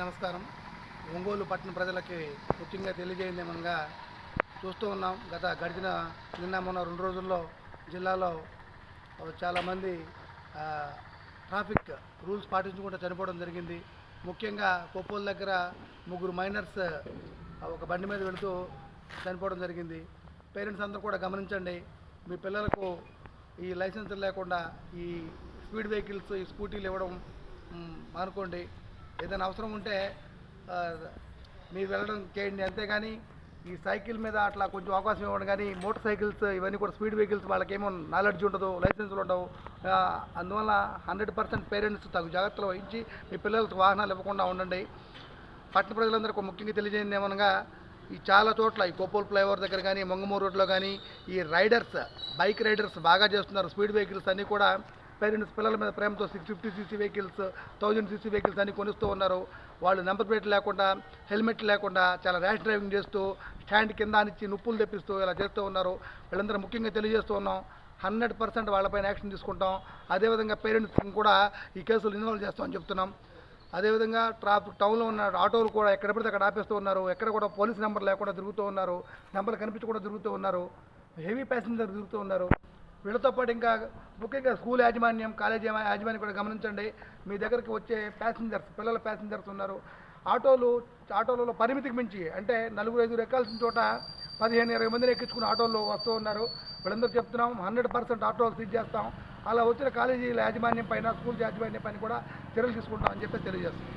నమస్కారం. ఒంగోలు పట్టణ ప్రజలకి ముఖ్యంగా తెలియజేయదేమనగా చూస్తూ ఉన్నాం. గత గడిచిన నిన్న మొన్న రెండు రోజుల్లో జిల్లాలో చాలామంది ట్రాఫిక్ రూల్స్ పాటించకుండా చనిపోవడం జరిగింది. ముఖ్యంగా కొప్పోల దగ్గర ముగ్గురు మైనర్స్ ఒక బండి మీద వెళుతూ చనిపోవడం జరిగింది. పేరెంట్స్ అందరూ కూడా గమనించండి. మీ పిల్లలకు ఈ లైసెన్స్ లేకుండా ఈ స్పీడ్ వెహికల్స్ ఈ స్కూటీలు ఇవ్వడం మానుకోండి. ఏదైనా అవసరం ఉంటే మీరు వెళ్ళడం చేయండి. అంతేగాని ఈ సైకిల్ మీద అట్లా కొంచెం అవకాశం ఇవ్వడం కానీ మోటార్ సైకిల్స్ ఇవన్నీ కూడా స్పీడ్ వెహికల్స్ వాళ్ళకేమో నాలెడ్జ్ ఉండదు లైసెన్సులు ఉండవు. అందువల్ల హండ్రెడ్ పర్సెంట్ పేరెంట్స్ తగు జాగ్రత్తలు వహించి మీ పిల్లలకు వాహనాలు ఇవ్వకుండా ఉండండి. పట్టణ ప్రజలందరికీ ముఖ్యంగా తెలియజేయండి ఏమనగా ఈ చాలా చోట్ల ఈ కోపోల్ ఫ్లైఓవర్ దగ్గర కానీ మంగమూరు రోడ్లో కానీ ఈ రైడర్స్ బైక్ రైడర్స్ బాగా చేస్తున్నారు. స్పీడ్ వెహికల్స్ అన్నీ కూడా పేరెంట్స్ పిల్లల మీద ప్రేమతో six fifty CC vehicles thousand CC vehicles అన్ని కొనిస్తూ ఉన్నారు. వాళ్ళు నెంబర్ ప్లేట్ లేకుండా హెల్మెట్ లేకుండా చాలా ర్యాష్ డ్రైవింగ్ చేస్తూ స్టాండ్ కింద అనిచ్చి నొప్పులు తెప్పిస్తూ ఇలా చేస్తూ ఉన్నారు. వీళ్ళందరూ ముఖ్యంగా తెలియజేస్తూ ఉన్నాం. హండ్రెడ్ పర్సెంట్ వాళ్ళపైన యాక్షన్ తీసుకుంటాం. అదేవిధంగా పేరెంట్స్ని కూడా ఈ కేసులు ఇన్వాల్వ్ చేస్తామని చెప్తున్నాం. అదేవిధంగా ట్రాఫిక్ టౌన్లో ఉన్న ఆటోలు కూడా ఎక్కడ పడితే అక్కడ ఆపేస్తూ ఉన్నారు ఎక్కడ కూడా పోలీస్ నెంబర్ లేకుండా తిరుగుతూ ఉన్నారు నెంబర్లు కనిపించకుండా తిరుగుతూ ఉన్నారు హెవీ ప్యాసింజర్ తిరుగుతూ ఉన్నారు. వీళ్ళతో పాటు ఇంకా ముఖ్యంగా స్కూల్ యాజమాన్యం కాలేజీ యాజమాన్యం కూడా గమనించండి. మీ దగ్గరికి వచ్చే ప్యాసింజర్స్ పిల్లల ప్యాసింజర్స్ ఉన్నారు. ఆటోలు ఆటోలలో పరిమితికి మించి అంటే నలుగురు ఐదుగురు ఎక్కాల్సిన చోట పదిహేను ఇరవై మందిని ఎక్కించుకుని ఆటోల్లో వస్తూ ఉన్నారు. వీళ్ళందరూ చెప్తున్నాం హండ్రెడ్ పర్సెంట్ ఆటోలు సీజ్ చేస్తాం. అలా వచ్చిన కాలేజీల యాజమాన్యం పైన స్కూల్ యాజమాన్యం పైన కూడా చర్యలు తీసుకుంటామని చెప్పి తెలియజేస్తాం